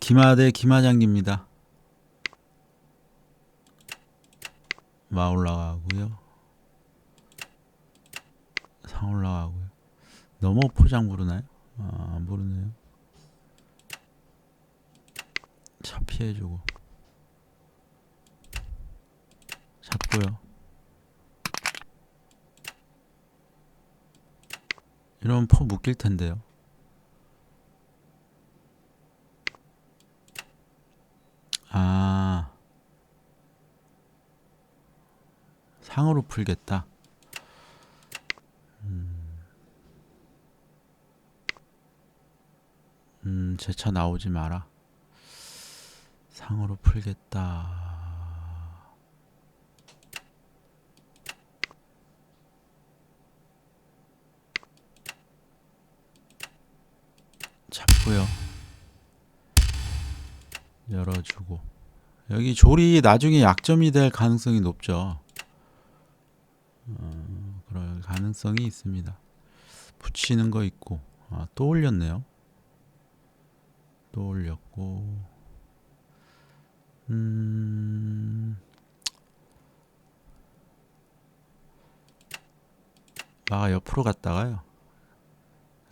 기마대 기마장기입니다. 마 올라가고요. 상 올라가고요. 너무 포장 부르나요? 아, 안 부르네요. 차 피해주고 잡고요. 이러면 포 묶일 텐데요. 아 상으로 풀겠다. 음, 제 차 나오지 마라. 상으로 풀겠다. 잡고요. 열어주고. 여기 조리 나중에 약점이 될 가능성이 높죠. 어, 그럴 가능성이 있습니다. 붙이는 거 있고. 아, 또 올렸네요. 또 올렸고. 음. 아, 옆으로 갔다가요.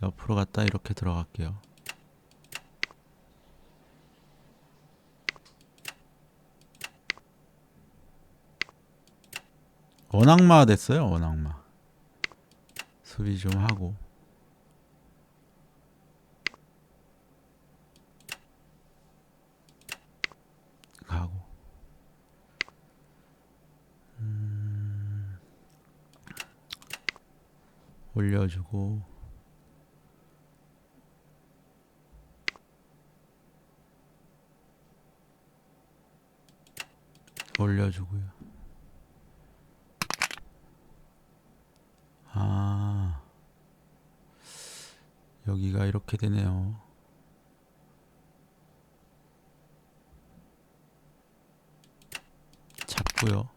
옆으로 갔다 이렇게 들어갈게요. 원악마 됐어요, 원악마. 수비 좀 하고. 가고. 음, 올려주고. 올려주고요. 여기가 이렇게 되네요. 잡고요.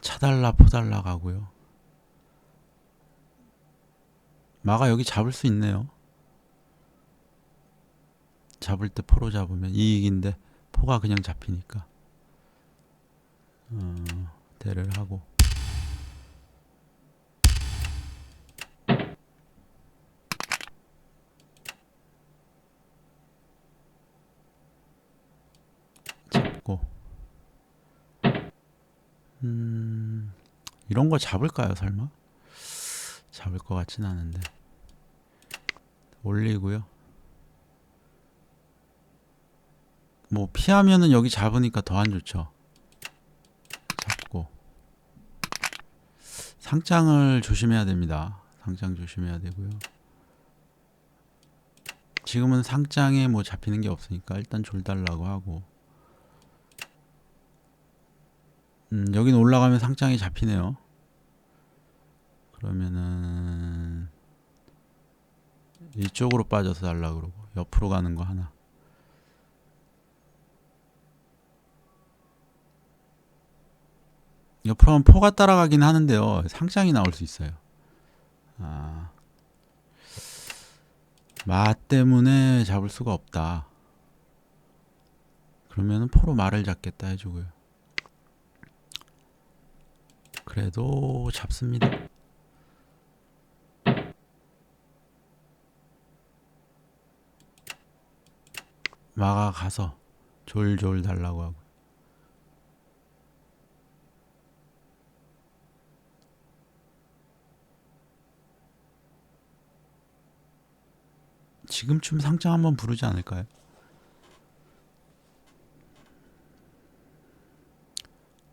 차달라 포달라 가고요. 마가 여기 잡을 수 있네요. 잡을 때 포로 잡으면 이익인데 포가 그냥 잡히니까 어, 대를 하고 잡고 음 이런 거 잡을까요 설마 잡을 것 같진 않은데 올리고요 뭐 피하면은 여기 잡으니까 더 안 좋죠. 잡고 상장을 조심해야 됩니다. 상장 조심해야 되고요. 지금은 상장에 뭐 잡히는 게 없으니까 일단 졸 달라고 하고 음, 여긴 올라가면 상장이 잡히네요. 그러면은 이쪽으로 빠져서 달라 그러고 옆으로 가는 거 하나 옆으로 하면 포가 따라가긴 하는데요. 상장이 나올 수 있어요. 아, 마 때문에 잡을 수가 없다. 그러면은 포로 말을 잡겠다 해주고요. 그래도 잡습니다. 마가 가서 졸졸 달라고 하고. 지금쯤 상장 한번 부르지 않을까요?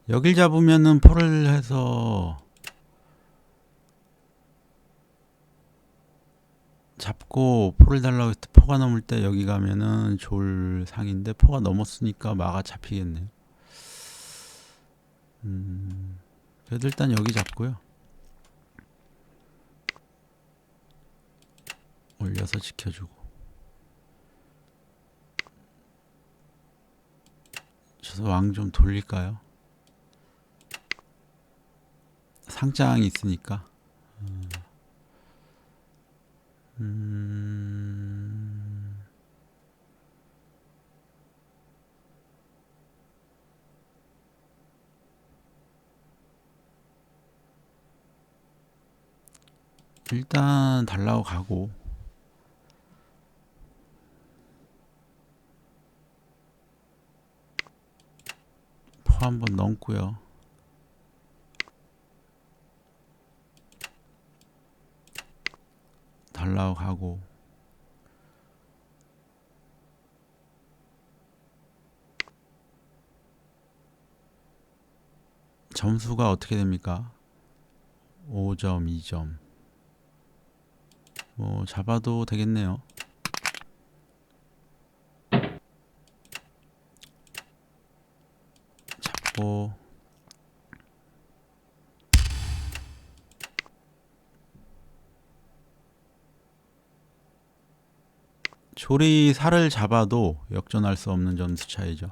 여길 잡으면은 포를 해서 잡고 포를 달라고 했을 때 포가 넘을 때 여기 가면은 졸 상인데 포가 넘었으니까 마가 잡히겠네요. 음, 그래도 일단 여기 잡고요. 올려서 지켜주고 저도 왕좀 돌릴까요? 상장이 있으니까. 음. 음... 일단 달라고 가고. 포 한번 넘고요. 가고 점수가 어떻게 됩니까? 5점, 2점. 뭐 잡아도 되겠네요. 잡고 조리 살을 잡아도 역전할 수 없는 점수 차이죠.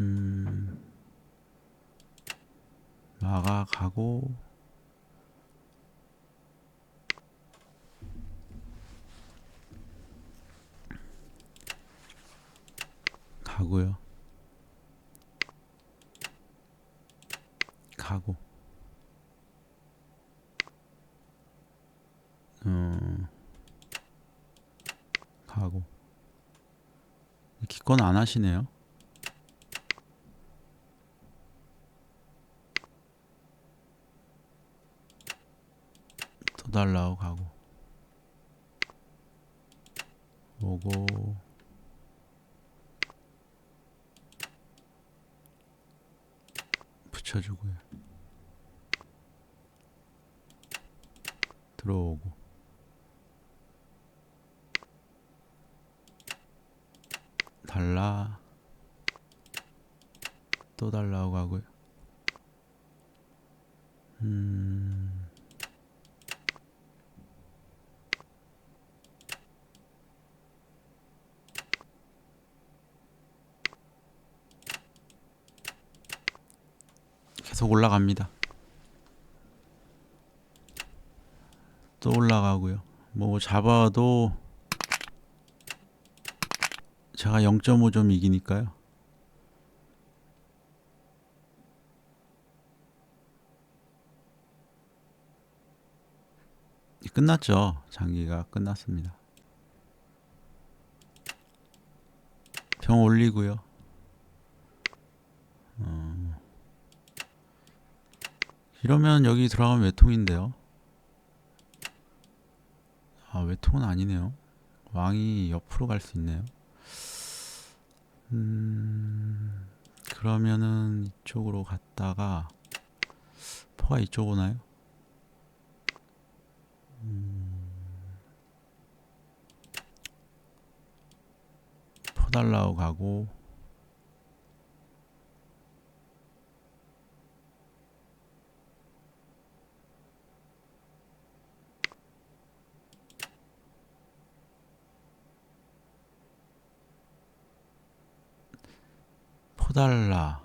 음, 마가 가고 가고요. 가고. 음, 가고. 기권 안 하시네요. 또 달라고 가고. 오고. 붙여주고요. 들어오고. 달라. 또 달라고 하고요. 음. 계속 올라갑니다. 또 올라가고요. 뭐 잡아도 제가 0.5점 이기니까요. 끝났죠. 장기가 끝났습니다. 병 올리고요. 이러면 여기 들어가면 외통인데요. 아, 외통은 아니네요. 왕이 옆으로 갈 수 있네요. 음, 그러면은 이쪽으로 갔다가 포가 이쪽 오나요? 음, 포 달라고 가고 포달라.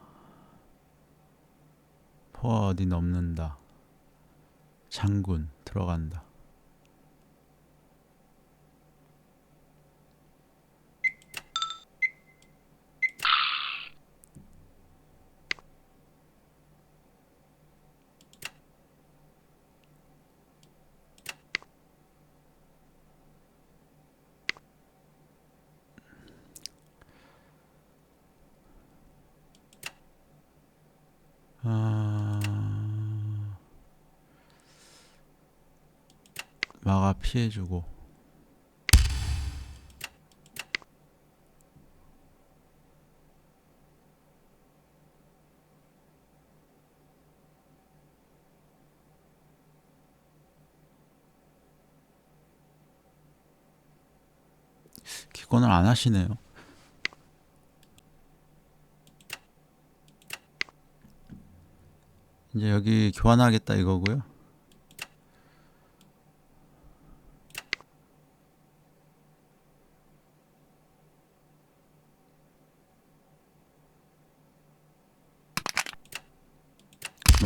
포 어디 넘는다. 장군 들어간다 아... 마가 피해주고 기권을 안 하시네요. 이제 여기 교환하겠다 이거고요.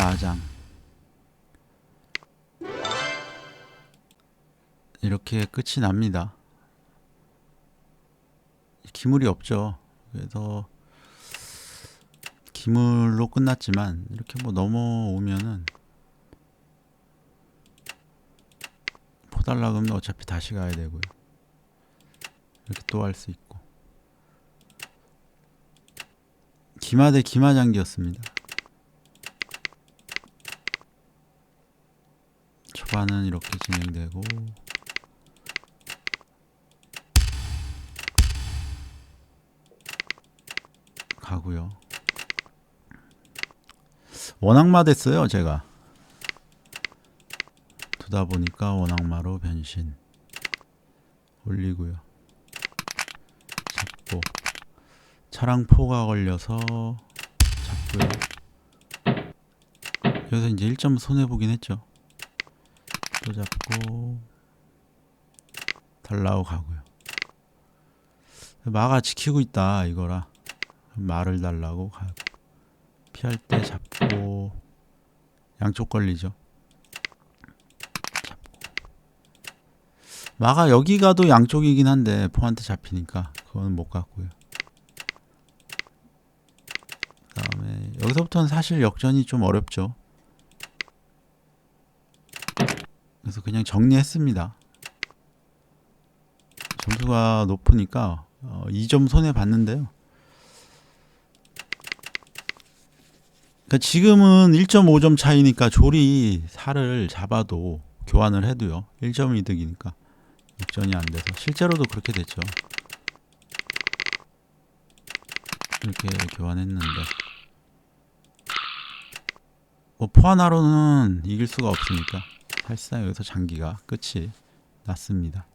마장 이렇게 끝이 납니다. 기물이 없죠. 그래서 기물로 끝났지만 이렇게 뭐 넘어오면은 그러면 어차피 다시 가야 되고요. 이렇게 또 할 수 있고 기마 대 기마 장기였습니다. 초반은 이렇게 진행되고 가고요. 원악마 됐어요, 제가. 두다 보니까 원악마로 변신. 올리고요. 잡고 차량 포가 걸려서 잡고요. 여기서 이제 1점 손해 보긴 했죠. 또 잡고 달라고 가고요. 마가 지키고 있다 이거라. 말을 달라고 가고 피할 때 잡고 양쪽 걸리죠. 잡고 마가 여기 가도 양쪽이긴 한데 포한테 잡히니까 그거는 못 갔고요. 그다음에 여기서부터는 사실 역전이 좀 어렵죠. 그래서 그냥 정리했습니다. 점수가 높으니까 어, 2점 손해 봤는데요. 그러니까 지금은 1.5점 차이니까 조리 살을 잡아도 교환을 해도요. 1점 이득이니까 역전이 안 돼서 실제로도 그렇게 됐죠. 이렇게 교환했는데 뭐 포하나로는 이길 수가 없으니까 사실상 여기서 장기가 끝이 났습니다.